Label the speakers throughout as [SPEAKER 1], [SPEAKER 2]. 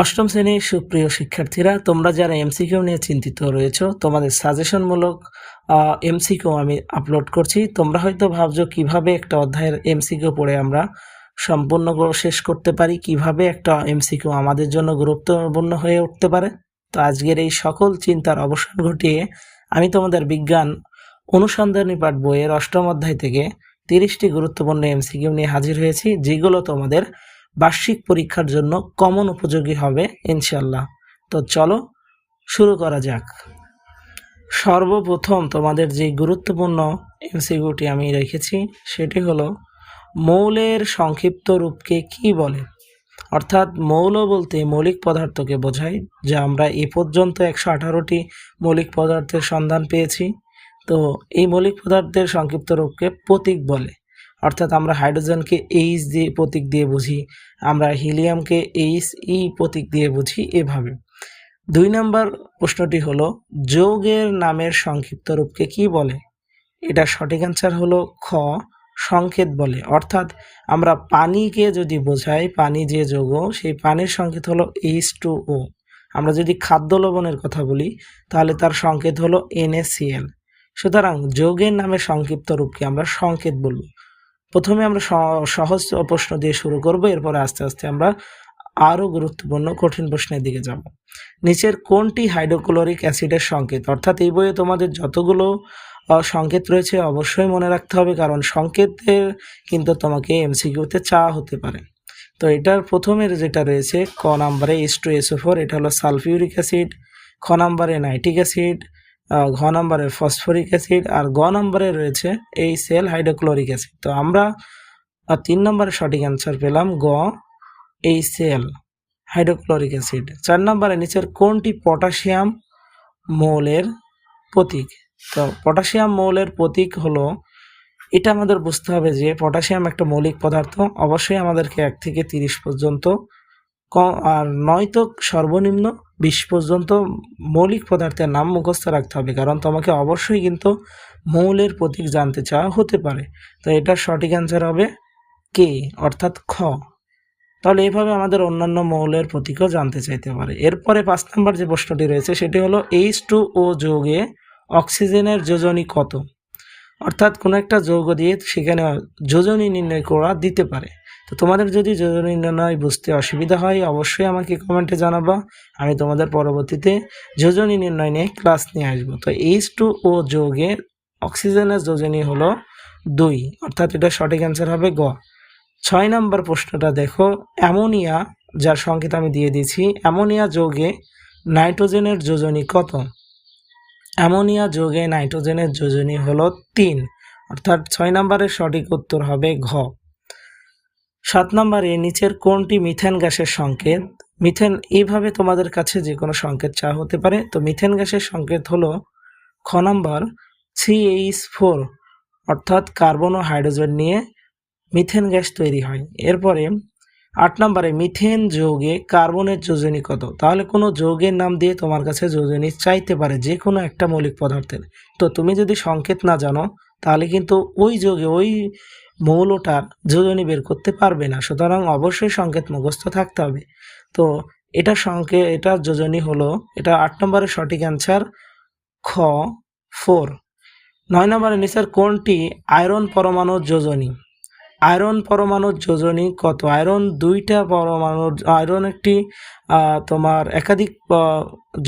[SPEAKER 1] অষ্টম শ্রেণির সুপ্রিয় শিক্ষার্থীরা, তোমরা যারা এমসিকিউ নিয়ে চিন্তিত রয়েছো, তোমাদের সাজেশনমূলক এমসিকিউ আমি আপলোড করছি। তোমরা হয়তো ভাবছ, কীভাবে একটা অধ্যায়ের এমসিকিউ পড়ে আমরা সম্পূর্ণ শেষ করতে পারি? কীভাবে একটা এমসিকিউ আমাদের জন্য গুরুত্বপূর্ণ হয়ে উঠতে পারে? তো আজকের এই সকল চিন্তার অবসান ঘটিয়ে আমি তোমাদের বিজ্ঞান অনুসন্ধানী পাঠ বইয়ের অষ্টম অধ্যায় থেকে তিরিশটি গুরুত্বপূর্ণ এমসিকিউ নিয়ে হাজির হয়েছি, যেগুলো তোমাদের বার্ষিক পরীক্ষার জন্য কমন উপযোগী হবে ইনশাল্লাহ তো চলো, শুরু করা যাক। সর্বপ্রথম তোমাদের যে গুরুত্বপূর্ণ এমসিকিউটি আমি রেখেছি, সেটি হলো মৌলের সংক্ষিপ্ত রূপকে কি বলে? অর্থাৎ মৌল বলতে মৌলিক পদার্থকে বোঝায়, যা আমরা এ পর্যন্ত একশো আঠারোটি মৌলিক পদার্থের সন্ধান পেয়েছি। তো এই মৌলিক পদার্থের সংক্ষিপ্ত রূপকে প্রতীক বলে। অর্থাৎ আমরা হাইড্রোজেনকে এইচ দিয়ে প্রতীক দিয়ে বুঝি, আমরা হিলিয়ামকে এইচ ই প্রতীক দিয়ে বুঝি এভাবে। দুই নম্বর প্রশ্নটি হলো, যৌগের নামের সংক্ষিপ্ত রূপকে কি বলে? এটা সঠিক অ্যান্সার হলো খ, সংকেত বলে। অর্থাৎ আমরা পানিকে যদি বোঝাই, পানি যে যৌগ, সেই পানির সংকেত হলো এইচ টু ও আমরা যদি খাদ্য লবণের কথা বলি, তাহলে তার সংকেত হলো এনএসিএল সুতরাং যৌগের নামে সংক্ষিপ্ত রূপকে আমরা সংকেত বলব। প্রথমে আমরা সহজ প্রশ্ন দিয়ে শুরু করব, এরপরে আস্তে আস্তে আমরা আরও গুরুত্বপূর্ণ কঠিন প্রশ্নের দিকে যাব। নিচের কোনটি হাইড্রোক্লোরিক অ্যাসিডের সংকেত? অর্থাৎ এই বইয়ে তোমাদের যতগুলো সংকেত রয়েছে অবশ্যই মনে রাখতে হবে, কারণ সংকেতের কিন্তু তোমাকে এমসিকিউতে চাওয়া হতে পারে। তো এটার প্রথমের যেটা রয়েছে, ক নাম্বারে এস টু এসও ফোর এটা হলো সালফিউরিক অ্যাসিড, খ নাম্বারে নাইট্রিক অ্যাসিড ঘ নম্বরে ফসফরিক অ্যাসিড আর গ নম্বরে রয়েছে এই সেল হাইড্রোক্লোরিক অ্যাসিড। তো আমরা তিন নম্বরে সঠিক অ্যান্সার পেলাম গ, এই সেল হাইড্রোক্লোরিক অ্যাসিড। চার নম্বরে নিচের কোনটি পটাশিয়াম মৌলের প্রতীক? তো পটাশিয়াম মৌলের প্রতীক হলো, এটা আমাদের বুঝতে হবে যে পটাশিয়াম একটা মৌলিক পদার্থ, অবশ্যই আমাদেরকে এক থেকে তিরিশ পর্যন্ত আর নয়তো সর্বনিম্ন বিশ পর্যন্ত মৌলিক পদার্থের নাম মুখস্থ রাখতে হবে, কারণ তোমাকে অবশ্যই কিন্তু মৌলের প্রতীক জানতে চাওয়া হতে পারে। তো এটার সঠিক অ্যান্সার হবে কে অর্থাৎ খ। তাহলে এইভাবে আমাদের অন্যান্য মৌলের প্রতীকও জানতে চাইতে পারে। এরপরে পাঁচ নম্বর যে প্রশ্নটি রয়েছে, সেটি হলো এইচ টু ও যৌগে অক্সিজেনের যোজনী কত? অর্থাৎ কোনো একটা যৌগ দিয়ে সেখানে যোজনী নির্ণয় করা দিতে পারে। তো তোমাদের যদি যোজনী নির্ণয় বুঝতে অসুবিধা হয়, অবশ্যই আমাকে কমেন্টে জানাবা। আমি তোমাদের পরবর্তীতে যোজনী নির্ণয় নিয়ে ক্লাস নিয়ে আসব। তো এইচ টু ও যোগে অক্সিজেনের যোজনী হলো দুই। অর্থাৎ এটা সঠিক অ্যান্সার হবে গ। ছয় নম্বর প্রশ্নটা দেখো, অ্যামোনিয়া, যার সংকেত আমি দিয়ে দিয়েছি, অ্যামোনিয়া যোগে নাইট্রোজেনের যোজনী কত? অ্যামোনিয়া যোগে নাইট্রোজেনের যোজনী হলো তিন। অর্থাৎ ছয় নম্বরের সঠিক উত্তর হবে ঘ। সাত নম্বরে, নিচের কোনটি মিথেন গ্যাসের সংকেত? মিথেন এইভাবে তোমাদের কাছে যে কোনো সংকেত চাওয়া হতে পারে। তো মিথেন গ্যাসের সংকেত হলো খ নম্বর সিএইচ ফোর অর্থাৎ কার্বন ও হাইড্রোজেন নিয়ে মিথেন গ্যাস তৈরি হয়। এরপরে আট নম্বরে, মিথেন যৌগে কার্বনের যোজনী কত? তাহলে কোনো যৌগের নাম দিয়ে তোমার কাছে যোজনী চাইতে পারে, যে কোনো একটা মৌলিক পদার্থের। তো তুমি যদি সংকেত না জানো, তাহলে কিন্তু ওই যৌগে, ওই মৌলটার যোজনী বের করতে পারবে না। সুতরাং অবশ্যই সংকেত মুখস্থ থাকতে হবে। তো এটা সংকেত এটা যোজনী হলো, এটা আট নম্বরের সঠিক অ্যান্সার খ, ফোর। নয় নম্বরের নিচের কোনটি? আয়রন পরমাণুর যোজনী। আয়রন পরমাণুর যোজনী কত? আয়রন দুইটা পরমাণুর আয়রন একটি তোমার একাধিক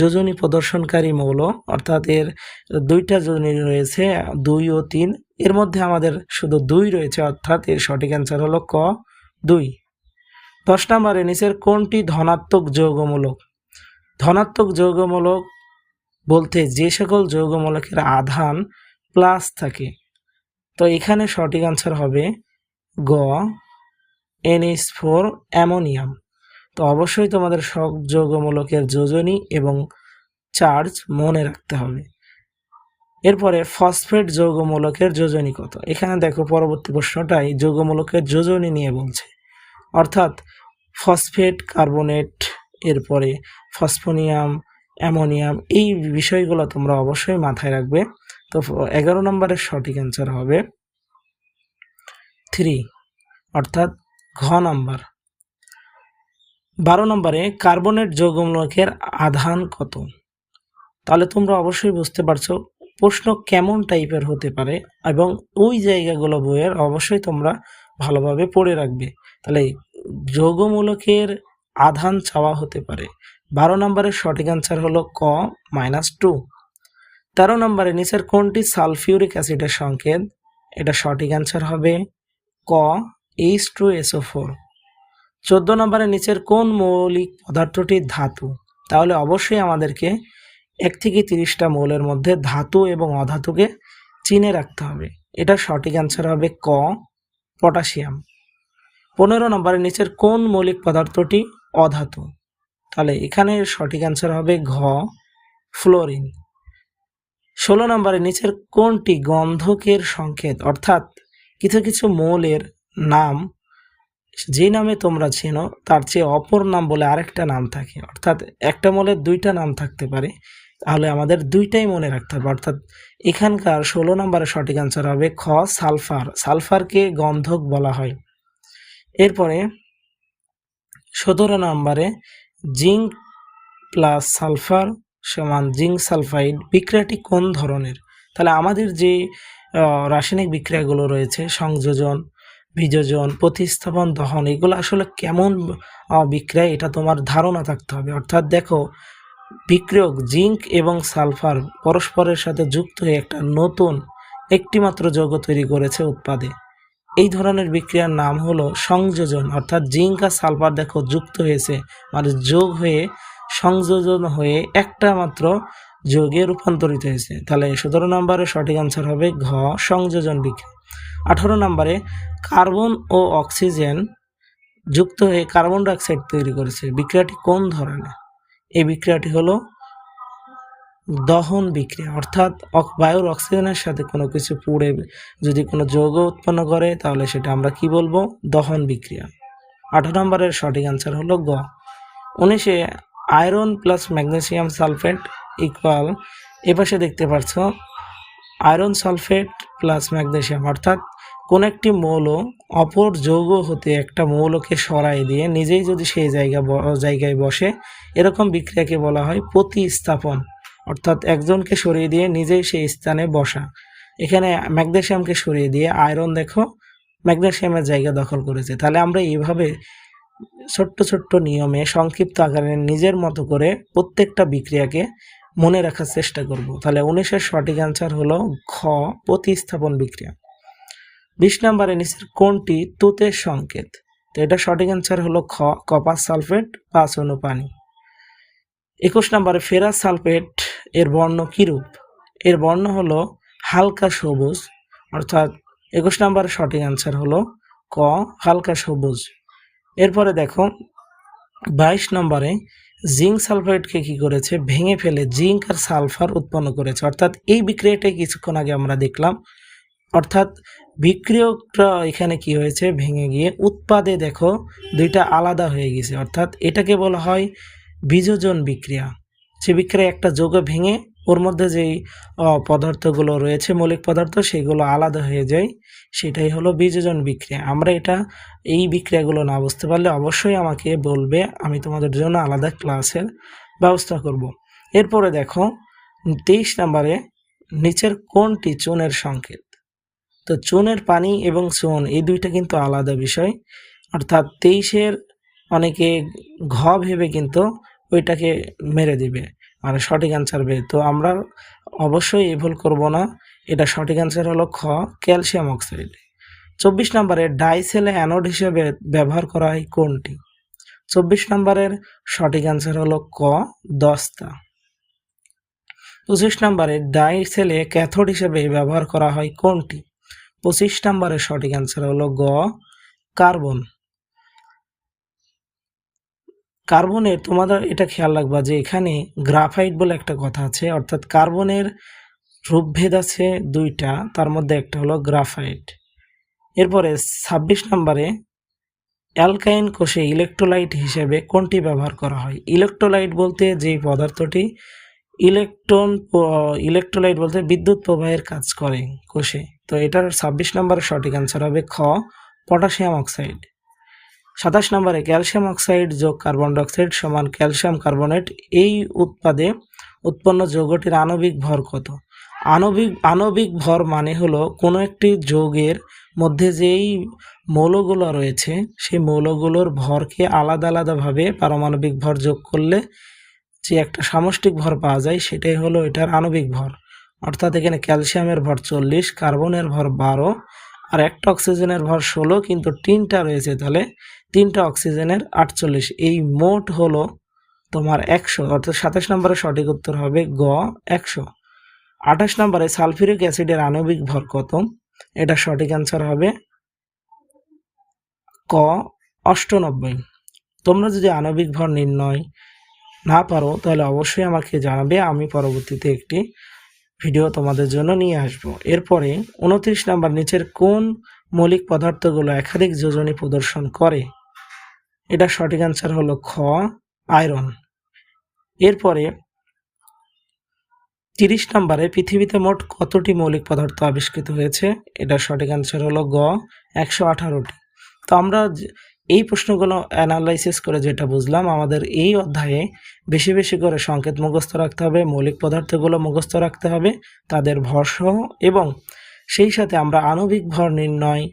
[SPEAKER 1] যোজনী প্রদর্শনকারী মৌল, অর্থাৎ এর দুইটা যোজনী রয়েছে, দুই ও তিন। এর মধ্যে আমাদের শুধু দুই রয়েছে, অর্থাৎ এর সঠিক অ্যান্সার হলো ক, দুই। দশ নম্বরে নিচের কোনটি ধনাত্মক যৌগমূলক? ধনাত্মক যৌগমূলক বলতে যে সকল যৌগমূলকের আধান প্লাস থাকে। তো এখানে সঠিক অ্যান্সার হবে গ এনএইচ ফোর অ্যামোনিয়াম। তো অবশ্যই তোমাদের সব যৌগমূলকের যোজনী এবং চার্জ মনে রাখতে হবে। এরপরে ফসফেট যৌগমূলকের যোজনী কত? এখানে দেখো পরবর্তী প্রশ্নটাই যৌগমূলকের যোজনী নিয়ে বলছে। অর্থাৎ ফসফেট, কার্বনেট, এরপরে ফসফোনিয়াম, অ্যামোনিয়াম এই বিষয়গুলো তোমরা অবশ্যই মাথায় রাখবে। তো এগারো নম্বরের সঠিক অ্যান্সার হবে থ্রি অর্থাৎ ঘ নাম্বার। বারো নম্বরে কার্বনেট যৌগমূলকের আধান কত? তাহলে তোমরা অবশ্যই বুঝতে পারছ প্রশ্ন কেমন টাইপের হতে পারে এবং ওই জায়গাগুলো বইয়ের অবশ্যই তোমরা ভালোভাবে পড়ে রাখবে। তাহলে যৌগমূলকের আধান চাওয়া হতে পারে। বারো নম্বরের সঠিক অ্যান্সার হলো ক মাইনাস টু তেরো নম্বরে নিচের কোনটি সালফিউরিক অ্যাসিডের সংকেত? এটা সঠিক অ্যান্সার হবে ক এইচ টু এসও ফোর চোদ্দ নম্বরে নিচের কোন মৌলিক পদার্থটি ধাতু? তাহলে অবশ্যই আমাদেরকে এক থেকে তিরিশটা মৌলের মধ্যে ধাতু এবং অধাতুকে চিনে রাখতে হবে। এটা সঠিক অ্যান্সার হবে ক, পটাশিয়াম। পনেরো নম্বরের নিচের কোন মৌলিক পদার্থটি অধাতু? তাহলে এখানে সঠিক অ্যান্সার হবে ঘ, ফ্লোরিন। ষোলো নম্বরের নিচের কোনটি গন্ধকের সংকেত? অর্থাৎ কিছু কিছু মৌলের নাম, যে নামে তোমরা চেনো, তার চেয়ে অপর নাম বলে আরেকটা নাম থাকে। অর্থাৎ একটা মৌলের দুইটা নাম থাকতে পারে। তাহলে আমাদের দুইটাই মনে রাখতে হবে। অর্থাৎ এখানকার ষোলো নম্বরের সঠিক অ্যান্সার হবে খ, সালফার। সালফারকে গন্ধক বলা হয়। এরপরে সতেরো নম্বরে জিঙ্ক প্লাস সালফার সমান জিঙ্ক সালফাইড বিক্রিয়াটি কোন ধরনের? তাহলে আমাদের যে রাসায়নিক বিক্রিয়াগুলো রয়েছে, সংযোজন, বিযোজন, প্রতিস্থাপন, দহন, এগুলো আসলে কেমন বিক্রিয়া এটা তোমার ধারণা থাকতে হবে। অর্থাৎ দেখো বিক্রিয়ক জিঙ্ক এবং সালফার পরস্পরের সাথে যুক্ত হয়ে একটা নতুন, একটিমাত্র যৌগ তৈরি করেছে উৎপাদে। এই ধরনের বিক্রিয়ার নাম হলো সংযোজন, অর্থাৎ জিঙ্ক আর সালফার দেখো যুক্ত হয়েছে মানে যোগ হয়ে সংযোজন হয়ে একটা মাত্র যোগে রূপান্তরিত হয়েছে। তাহলে সতেরো নম্বরে সঠিক আনসার হবে ঘ, সংযোজন বিক্রিয়া। আঠারো নম্বরে কার্বন ও অক্সিজেন যুক্ত হয়ে কার্বন ডাইঅক্সাইড তৈরি করেছে। বিক্রিয়াটি কোন ধরনের? এই বিক্রিয়াটি হলো দহন বিক্রিয়া, অর্থাৎ বায়ুর অক্সিজেনের সাথে কোনো কিছু পুড়ে যদি কোনো যৌগ উৎপন্ন করে, তাহলে সেটা আমরা কি বলব? দহন বিক্রিয়া। আঠারো নম্বরের সঠিক অ্যান্সার হলো গ। উনিশে iron plus magnesium sulphate equal এপাশে দেখতে পাচ্ছ আয়রন সালফেট প্লাস ম্যাগনেসিয়াম অর্থাৎ কোন একটি মৌল অপর যৌগ হতে একটা মৌলকে সরাই দিয়ে নিজেই যদি সেই জায়গা জায়গায় বসে, এরকম বিক্রিয়াকে বলা হয় প্রতিস্থাপন। অর্থাৎ একজনকে সরিয়ে দিয়ে নিজেই সেই স্থানে বসা। এখানে ম্যাগনেশিয়ামকে সরিয়ে দিয়ে আয়রন দেখো, ম্যাগনেশিয়ামের জায়গা দখল করেছে। তাহলে আমরা এইভাবে ছোট্ট ছোট্ট নিয়মে সংক্ষিপ্ত আকারে নিজের মতো করে প্রত্যেকটা বিক্রিয়াকে মনে রাখার চেষ্টা করব। তাহলে উনিশের সঠিক অ্যান্সার হলো খ প্রতিস্থাপন বিক্রিয়া। বিশ নম্বরে নিচের কোনটি তুতের সংকেত? তো এটা সঠিক অ্যান্সার হলো খ, কপার সালফেট অনু পানি। একুশ নম্বরে ফেরাস সালফেট এর বর্ণ কীরূপ? এর বর্ণ হলো হালকা সবুজ, অর্থাৎ একুশ নম্বরের সঠিক অ্যান্সার হলো ক, হালকা সবুজ। এরপরে দেখো, বাইশ নম্বরে জিঙ্ক সালফেটকে কি করেছে? ভেঙে ফেলে জিঙ্ক আর সালফার উৎপন্ন করেছে। অর্থাৎ এই বিক্রিয়াটাই কিছুক্ষণ আগে আমরা দেখলাম। অর্থাৎ বিক্রিয়কটা এখানে কি হয়েছে? ভেঙে গিয়ে উৎপাদে দেখো দুইটা আলাদা হয়ে গেছে। অর্থাৎ এটাকে বলা হয় বিযোজন বিক্রিয়া। সে বিক্রিয়া একটা যৌগ ভেঙে ওর মধ্যে যেই পদার্থগুলো রয়েছে, মৌলিক পদার্থ, সেগুলো আলাদা হয়ে যায়। সেটাই হলো বিযোজন বিক্রিয়া। আমরা এটা, এই বিক্রিয়াগুলো না বুঝতে পারলে অবশ্যই আমাকে বলবে। আমি তোমাদের জন্য আলাদা ক্লাসের ব্যবস্থা করব। এরপরে দেখো, তেইশ নম্বরে, নিচের কোনটি চুনের সংকেত? তো চুনের পানি এবং চুন এই দুইটা কিন্তু আলাদা বিষয়। অর্থাৎ তেইশের অনেকে ঘ ভেবে কিন্তু ওইটাকে মেরে দিবে মানে সঠিক অ্যান্সার ভেবে তো আমরা অবশ্যই এই ভুল করব না। এটা সঠিক অ্যান্সার হলো খ, ক্যালসিয়াম অক্সাইড। চব্বিশ নম্বরে ডাইসেলে অ্যানোড হিসেবে ব্যবহার করা হয় কোনটি? চব্বিশ নম্বরের সঠিক অ্যান্সার হলো ক, দস্তা। পঁচিশ নম্বরে ডাইসেলে ক্যাথোড হিসেবে ব্যবহার করা হয় কোনটি? পঁচিশ নম্বরের সঠিক অ্যান্সার হলো গ, কার্বন। কার্বনের তোমাদের এটা খেয়াল রাখবা যে এখানে গ্রাফাইট বলে একটা কথা আছে, অর্থাৎ কার্বনের রূপভেদ আছে দুইটা, তার মধ্যে একটা হলো গ্রাফাইট এরপরে ছাব্বিশ নম্বরে অ্যালকাইন কোষে ইলেকট্রোলাইট হিসেবে কোনটি ব্যবহার করা হয়? ইলেকট্রোলাইট বলতে যে পদার্থটি ইলেকট্রন ইলেকট্রোলাইট বলতে বিদ্যুৎ প্রবাহের কাজ করে কোষে। তো এটার ছাব্বিশ নম্বরের সঠিক অ্যান্সার হবে খ, পটাশিয়াম অক্সাইড। সাতাশ নম্বরে ক্যালসিয়াম অক্সাইড যোগ কার্বন ডাইঅক্সাইড সমান ক্যালসিয়াম কার্বনেট, এই উৎপাদে উৎপন্ন যৌগটির আণবিক ভর কত? আণবিক আণবিক ভর মানে হলো কোনো একটি যৌগের মধ্যে যেই মৌলগুলো রয়েছে, সেই মৌলগুলোর ভরকে আলাদা আলাদাভাবে পারমাণবিক ভর যোগ করলে যে একটা সামষ্টিক ভর পাওয়া যায় সেটাই হলো এটার আণবিক ভর। অর্থাৎ এখানে ক্যালসিয়ামের ভর চল্লিশ, কার্বনের ভর বারো আর একটা অক্সিজেনের ভর ষোলো, কিন্তু তিনটা রয়েছে তাহলে তিনটা অক্সিজেনের আটচল্লিশ। এই মোট হলো তোমার একশো, অর্থাৎ সাতাশ নম্বরে সঠিক উত্তর হবে গ, একশো। আঠাশ নম্বরে সালফিউরিক অ্যাসিডের আণবিক ভর কত? এটা সঠিক অ্যান্সার হবে ক, অষ্টানব্বই। তোমরা যদি আণবিক ভর নির্ণয় না পারো, তাহলে অবশ্যই আমাকে জানাবে। আমি পরবর্তীতে একটি ভিডিও তোমাদের জন্য নিয়ে আসব। এরপরে উনত্রিশ নাম্বার নিচের কোন মৌলিক পদার্থগুলো একাধিক যোজনী প্রদর্শন করে? এটা সঠিক অ্যান্সার হলো খ আয়রন এরপরে তিরিশ নম্বরে পৃথিবীতে মোট কতটি মৌলিক পদার্থ আবিষ্কৃত হয়েছে? এটা সঠিক অ্যান্সার হলো গ, একশো আঠারোটি। তো আমরা এই প্রশ্নগুলো অ্যানালাইসিস করে যেটা বুঝলাম, আমাদের এই অধ্যায়ে বেশি বেশি করে সংকেত মুখস্থ রাখতে হবে, মৌলিক পদার্থগুলো মুখস্থ রাখতে হবে, তাদের ভরসহ এবং সেই সাথে আমরা আণবিক ভর নির্ণয়,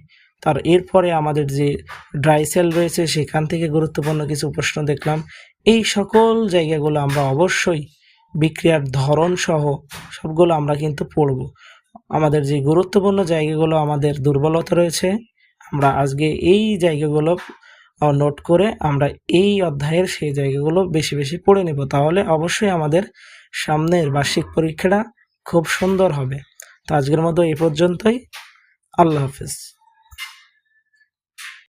[SPEAKER 1] তার এরপরে আমাদের যে ড্রাই সেল রয়েছে সেখান থেকে গুরুত্বপূর্ণ কিছু প্রশ্ন দেখলাম। এই সকল জায়গাগুলো আমরা অবশ্যই বিক্রিয়ার ধরন সহ সবগুলো আমরা কিন্তু পড়ব। আমাদের যে গুরুত্বপূর্ণ জায়গাগুলো, আমাদের দুর্বলতা রয়েছে আমরা আজকে এই জায়গাগুলো নোট করে আমরা এই অধ্যায়ের সেই জায়গাগুলো বেশি বেশি পড়ে নেব। তাহলে অবশ্যই আমাদের সামনের বার্ষিক পরীক্ষাটা খুব সুন্দর হবে। তো আজকের মতো এ পর্যন্তই। আল্লাহ হাফিজ।